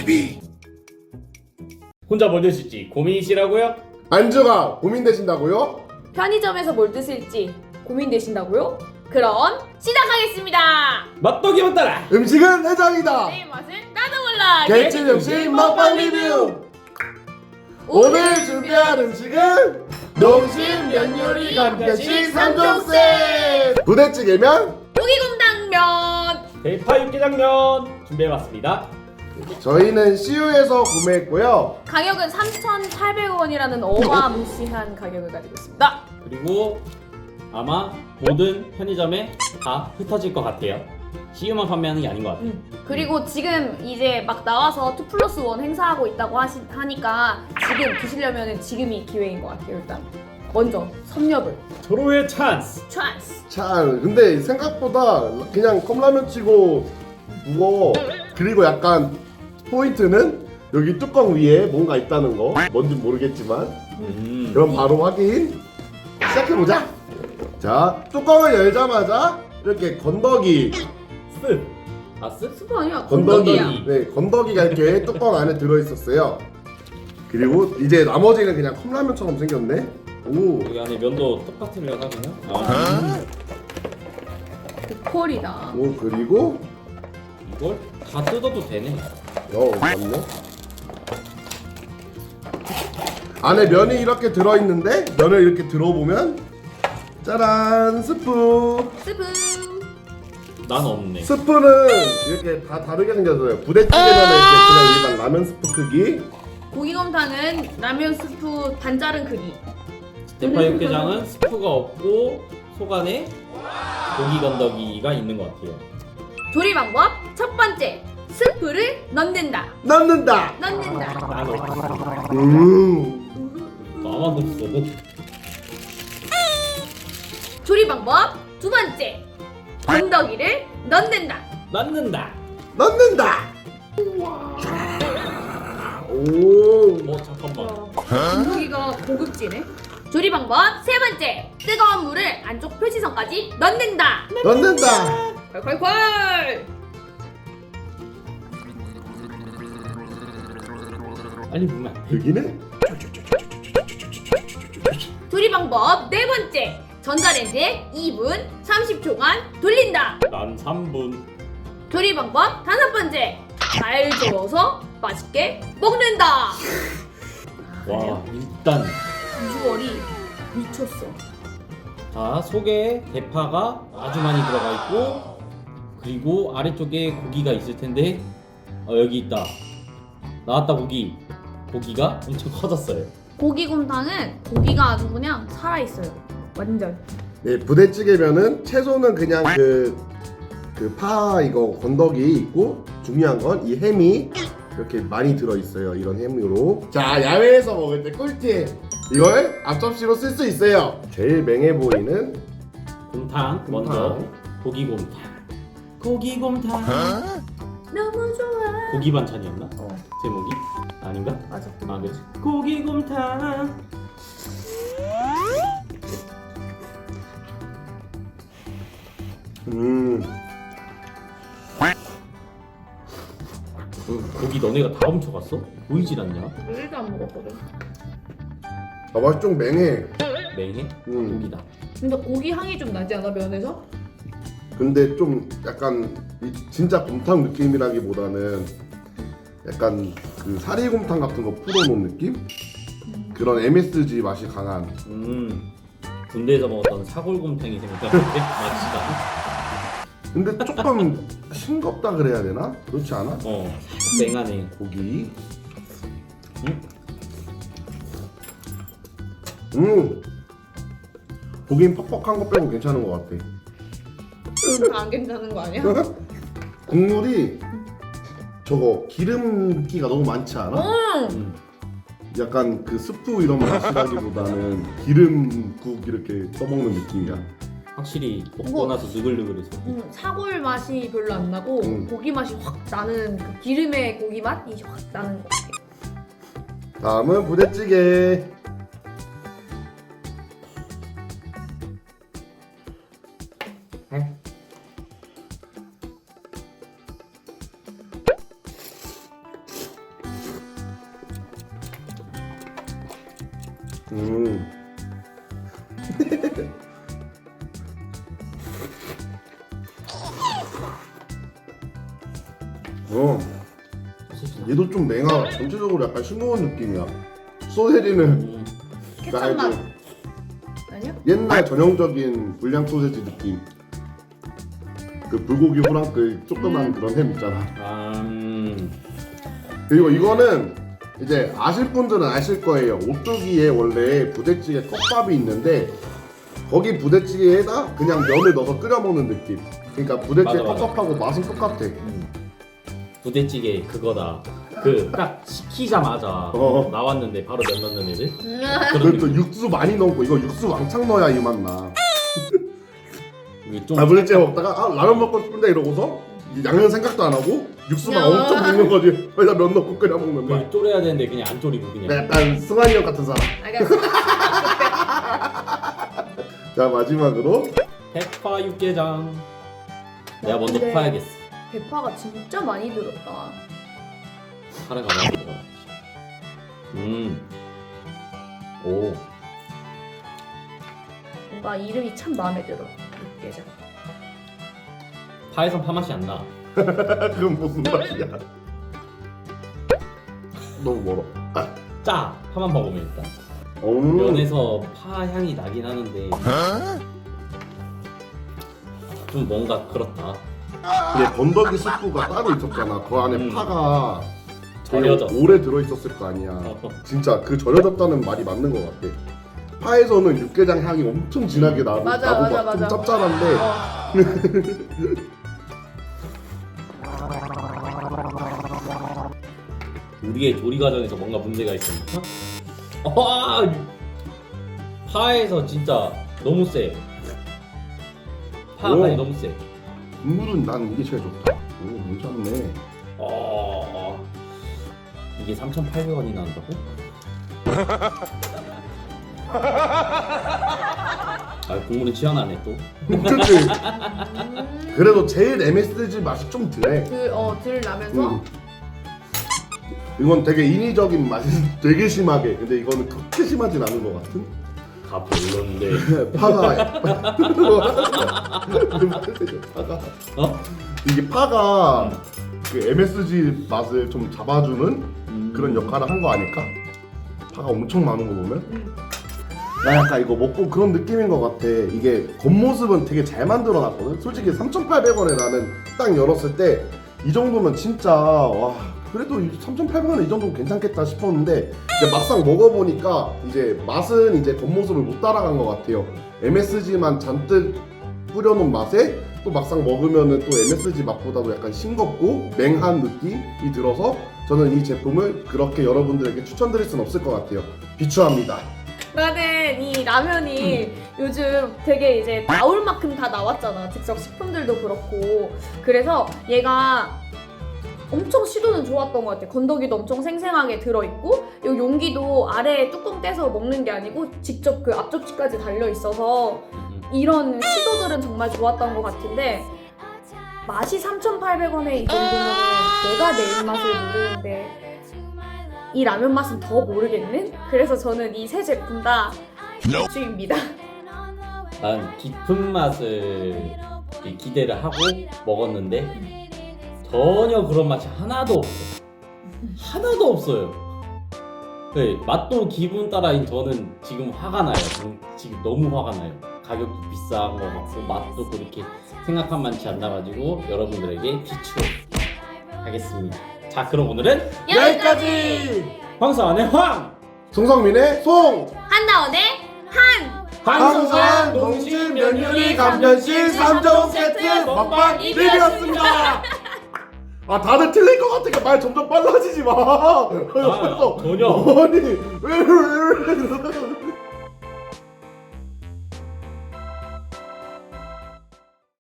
TV 혼자 뭘 드실지 고민이시라고요? 안주가 고민되신다고요? 편의점에서 뭘 드실지 고민되신다고요? 그럼 시작하겠습니다. 맛도기만 따라 음식은 해장이다. 내 맛은 나도 몰라. 개칠 음식 먹방 리뷰. 오늘 준비한 음식은 농심 면 요리 간편식 3종 세트. 부대찌개면 고기곰탕면. 대파 육개장면 준비해봤습니다 저희는 CU에서 구매했고요. 가격은 3,800원이라는 어마무시한 가격을 가지고 있습니다. 그리고 아마 모든 편의점에 다 흩어질 것 같아요 CU만 판매하는 게 아닌 것 같아요 음. 그리고 지금 이제 막 나와서 2 플러스 1 행사하고 있다고 하시, 하니까 지금 드시려면 지금이 기회인 것 같아요. 일단 먼저 섭렵을 서로의 찬스 찬스. 참 근데 생각보다 그냥 컵라면 치고 무거워. 그리고 약간 포인트는 여기 뚜껑 위에 뭔가 있다는 거. 뭔지 모르겠지만. 음. 그럼 바로 확인. 시작해보자. 자 뚜껑을 열자마자 이렇게 건더기. 습 아, 습? 스프 아니야? 건더기. 건더기야. 네 건더기가 이렇게 뚜껑 안에 들어있었어요. 그리고 이제 나머지는 그냥 컵라면처럼 생겼네. 오. 여기 안에 면도 똑같으려나 그냥? 아, 보컬이다. 오, 그리고 이걸 다 뜯어도 되네 어 맞네. 안에 면이 이렇게 들어있는데 면을 이렇게 들어보면 짜란 스프. 스프. 난 없네. 스프는 이렇게 다 다르게 생겼어요. 부대찌개면 이렇게 그냥 일반 라면 스프 크기. 고기곰탕은 라면 스프 반 자른 크기. 대파 육개장은 스프가 없고 속 안에 고기 건더기가 있는 것 같아요. 조리 방법? 첫 번째 스프를 넣는다. 넣는다 넣는다. 음 나만 없어 조리 방법 두 번째 건더기를 넣는다. 낳는다 넣는다 오 어 잠깐만 건더기가 고급지네. 조리 방법 세 번째 뜨거운 물을 안쪽 표지선까지 넣는다. 넣는다 콸콸콸. 빨리 보면 안 돼. 여기는 조리 방법 네 번째 전자레인지에 2분 30초간 돌린다. 난 3분 조리 방법 다섯 번째 잘 저어서 맛있게 먹는다. 와 일단 비주얼이 미쳤어. 자 속에 대파가 아주 많이 들어가 있고 그리고 아래쪽에 고기가 있을 텐데 어, 여기 있다 나왔다 고기 고기가 엄청 커졌어요 고기곰탕은 고기가 아주 그냥 살아 있어요. 완전. 네, 부대찌개면은 채소는 그냥 그 그 파 이거 건더기 있고 중요한 건 이 햄이 이렇게 많이 들어 있어요. 이런 햄으로. 자, 야외에서 먹을 때 꿀팁. 이걸 앞접시로 쓸 수 있어요. 제일 맹해 보이는 곰탕 먼저 고기곰탕 고기곰탕 너무 좋아. 고기 반찬이었나? 어 제목이? 아닌가? 맞아. 아 그렇지 고기곰탕 음. 그 고기 너네가 다 훔쳐갔어? 보이질 않냐? 일도 안 먹었거든. 아, 맛이 좀 맹해. 맹해? 음. 고기다 근데 고기 향이 좀 나지 않아 면에서? 근데 좀 약간 이 진짜 곰탕 느낌이라기보다는 약간 그 사리곰탕 같은 거 풀어놓은 느낌? 그런 MSG 맛이 강한 음 군대에서 먹었던 사골곰탕이 생각나는데 맛이다 근데 조금 싱겁다 그래야 되나? 그렇지 않아? 어 맹하네 고기 음? 음 고기는 퍽퍽한 거 빼고 괜찮은 것 같아 안 괜찮은 거 아니야? 국물이 저거 기름기가 너무 많지 않아? 응. 음. 약간 그 스프 이런 맛이라기보다는 기름국 이렇게 떠먹는 느낌이야 확실히 먹고 뭐- 나서 느글느글해서 음, 사골 맛이 별로 안 나고 음. 고기 맛이 확 나는 그 기름의 고기 맛이 확 나는 것 같아. 다음은 부대찌개 어, 얘도 좀 맹아. 전체적으로 약간 싱거운 느낌이야. 소세지는 음, 케찹 맛. 아니야? 옛날 전형적인 불량 소세지 느낌. 그 불고기 후랑크 조그만 음. 그런 햄 있잖아. 아, 음, 그리고 이거는 이제 아실 분들은 아실 거예요. 오뚜기에 원래 부대찌개 컵밥이 있는데 거기 부대찌개에다 그냥 면을 넣어서 끓여 먹는 느낌. 그러니까 부대찌개 맞아, 맞아. 컵밥하고 맛은 똑같아. 음. 부대찌개 그거다. 그 딱 시키자마자 어. 나왔는데 바로 면 넣는 애들. 음. 그리고 또 육수 많이 넣고 이거 육수 왕창 넣어야 이 맛 나. 이게 좀아 부대찌개 먹다가 아 라면 먹고 싶은데 이러고서 이 양념 생각도 안 하고 육수만 야. 엄청 먹는 거지. 거기다 면 넣고 끓여 먹는 거야. 그 졸여야 되는데 그냥 안 졸이고 그냥. 약간 승환이 형 같은 사람. 알겠어 자 마지막으로 페파 육개장. 내가 먼저 파야겠어. 대파가 진짜 많이 들었다 카레가 많이 들어가. 음. 오. 뭔가 이름이 참 마음에 들어 육개장 파에선 파 맛이 안 나. 그건 무슨 맛이야? 너무 멀어. 아, 짜. 파만 먹으면 일단. 음. 면에서 파 향이 나긴 하는데 좀 뭔가 그렇다. 근데 건더기 스프가 따로 있었잖아. 그 안에 음. 파가 절여졌어. 오래 들어있었을 거 아니야. 어. 진짜 그 절여졌다는 말이 맞는 것 같아. 파에서는 육개장 향이 엄청 진하게 나고 맞아, 나고 맞아, 막 좀 맞아. 짭짤한데 어. 우리의 조리 과정에서 뭔가 문제가 있었나? 아, 파에서 진짜 너무 세. 파 오. 너무 세. 국물은 난 이게 제일 좋다. 오, 괜찮네. 어, 이게 3,800원이 나온다고? 아, 국물은 시원하네 또. 그치? 음. 그래도 제일 MSG 맛이 좀 덜해. 그, 어, 들 나면서 음. 이건 되게 인위적인 맛이 되게 심하게. 근데 이거는 그렇게 심하진 않은 것 같은. 다 별론데. 파가 파가 어? 이게 파가 그 MSG 맛을 좀 잡아주는 음. 그런 역할을 한 거 아닐까? 파가 엄청 많은 거 보면 음. 나 약간 이거 먹고 그런 느낌인 것 같아 이게 겉모습은 되게 잘 만들어 놨거든 솔직히 3,800원에 나는 딱 열었을 때 이 정도면 진짜 와 그래도 3,800원에 이 정도면 괜찮겠다 싶었는데 이제 막상 먹어보니까 이제 맛은 이제 겉모습을 못 따라간 것 같아요 MSG만 잔뜩 뿌려놓은 맛에 또 막상 먹으면은 또 MSG 맛보다도 약간 싱겁고 맹한 느낌이 들어서 저는 이 제품을 그렇게 여러분들에게 추천드릴 수는 없을 것 같아요 비추합니다 나는 이 라면이 요즘 되게 이제 나올 만큼 다 나왔잖아. 즉석 식품들도 그렇고. 그래서 얘가 엄청 시도는 좋았던 것 같아. 건더기도 엄청 생생하게 들어있고, 이 용기도 아래에 뚜껑 떼서 먹는 게 아니고 직접 그 앞접시까지 달려 있어서 음, 이런 시도들은 정말 좋았던 것 같은데 맛이 3,800원에 이 정도면 내가 내 입맛을 모르는데 이 라면 맛은 더 모르겠는? 그래서 저는 이 세 제품 다 주입니다. 난 깊은 맛을 기대를 하고 먹었는데 전혀 그런 맛이 하나도 없어. 하나도 없어요. 네, 맛도 기분 따라인 저는 지금 화가 나요. 지금, 지금 너무 화가 나요. 가격도 비싼 거 같고 맛도 그렇게 생각한 만치 안 나가지고 여러분들에게 비추하겠습니다. 자 그럼 오늘은 황사안의 황! 송성민의 송! 한나원의 한! 황송산 농심 면요리 간편식 3종 세트 먹방 리뷰였습니다 아 다들 틀릴 것 같으니까 말 점점 빨라지지 마. 아, 전혀. 아니 왜, 왜, 왜,